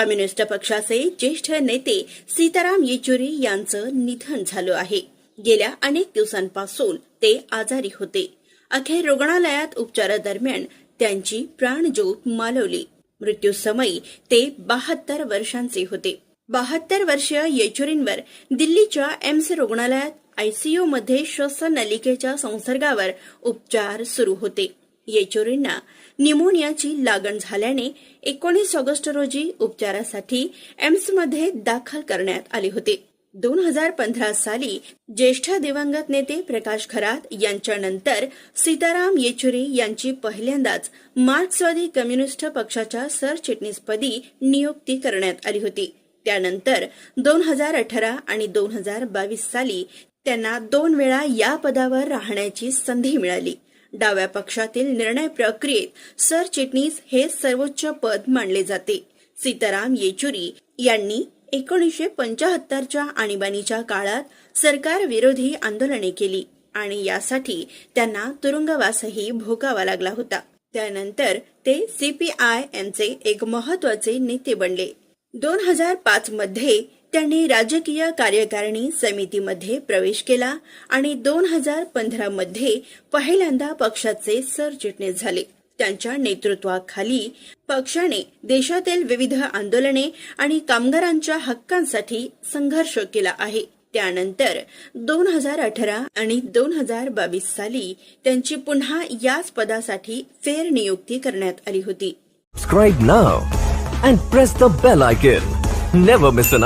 Communist पक्षाचे ज्येष्ठ नेते सीताराम येचुरी यांचं निधन झालं आहे. गेल्या अनेक दिवसांपासून ते आजारी होते. अखेर रुग्णालयात उपचारादरम्यान त्यांची प्राणज्योत मालवली. मृत्यूसमयी ते बहात्तर वर्षांचे होते. बहात्तर वर्षीय येचुरींवर दिल्लीच्या एम्स रुग्णालयात आयसीयू मध्ये श्वसन नलिकेच्या संसर्गावर उपचार सुरू होते. येचुरींना निमोनियाची लागण झाल्याने एकोणीस ऑगस्ट रोजी उपचारासाठी एम्समध्ये दाखल करण्यात आले होते. दोन हजार पंधरा साली ज्येष्ठ दिवंगत नेते प्रकाश खरात यांच्यानंतर सीताराम येचुरी यांची पहिल्यांदाच मार्क्सवादी कम्युनिस्ट पक्षाच्या सरचिटणीसपदी नियुक्ती करण्यात आली होती. त्यानंतर दोन हजार अठरा आणि दोन हजार बावीस साली त्यांना दोन वेळा या पदावर राहण्याची संधी मिळाली. डाव्या पक्षातील निर्णय प्रक्रियेत सरचिटणीस हे सर्वोच्च पद मानले जाते. सीताराम येचुरी यांनी एकोणीसशे पंचाहत्तरच्या आणीबाणीच्या काळात सरकार विरोधी आंदोलने केली आणि यासाठी त्यांना तुरुंगवासही भोगावा लागला होता. त्यानंतर ते सीपीआय एमचे एक महत्त्वाचे नेते बनले. दोन हजार पाच मध्ये त्यांनी राजकीय कार्यकारिणी समितीमध्ये प्रवेश केला आणि दोन हजार पंधरा मध्ये पहिल्यांदा पक्षाचे सरचिटणीस झाले त्यांच्या नेतृत्वाखाली पक्षाने देशातील विविध आंदोलने आणि कामगारांच्या हक्कांसाठी संघर्ष केला आहे त्यानंतर दोन हजार अठरा आणि दोन हजार बावीस साली त्यांची पुन्हा याच पदासाठी फेरनियुक्ती करण्यात आली होती Subscribe now and press the bell icon. Never miss an.